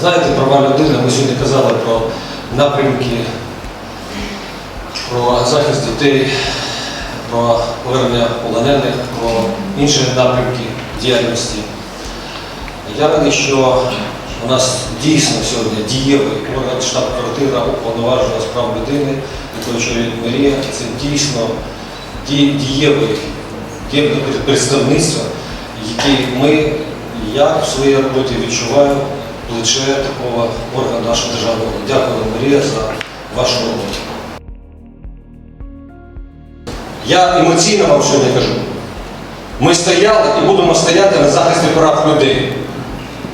Знаєте, права людини, ми сьогодні казали про напрямки, про захист дітей, про повернення полонених, про інші напрямки діяльності. Я радий, що у нас дійсно сьогодні дієвий орган штаб-квартира уповноважена з прав людини, відповідачує Марія. Це дійсно ді- дієвий, дієве представництво, яке ми, я в своїй роботі відчуваю плече такого органу нашого державного. Дякую, Марія, за вашу роботу. Я емоційно вам сьогодні кажу. Ми стояли і будемо стояти на захисті прав людей.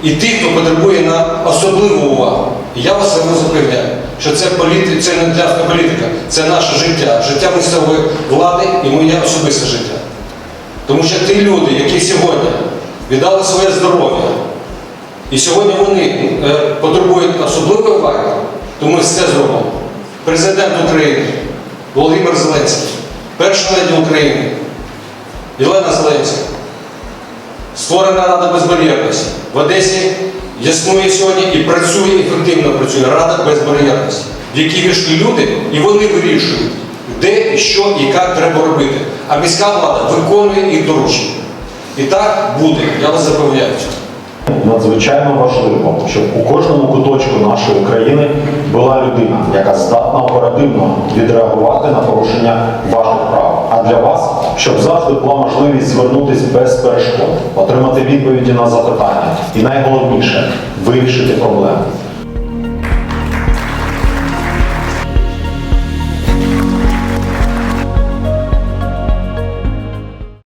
І тих, хто потребує на особливу увагу. І я вас запевняю, що це, політи... це не для політика, це наше життя, життя місцевої влади і моє особисте життя. Тому що ті люди, які сьогодні віддали своє здоров'я, і сьогодні вони е, потребують особливої уваги, то ми все зробимо. Президент України Володимир Зеленський, перша леді України Єлена Зеленська, створена Рада безбар'єрності. В Одесі існує сьогодні і працює, ефективно працює Рада безбар'єрності, в якій війшли люди, і вони вирішують, де, що і як треба робити. А міська влада виконує їх доручення. І так буде, я вас запевняю. Надзвичайно важливо, щоб у кожному куточку нашої країни була людина, яка здатна оперативно відреагувати на порушення ваших прав. А для вас, щоб завжди була можливість звернутися без перешкод, отримати відповіді на запитання і найголовніше вирішити проблеми.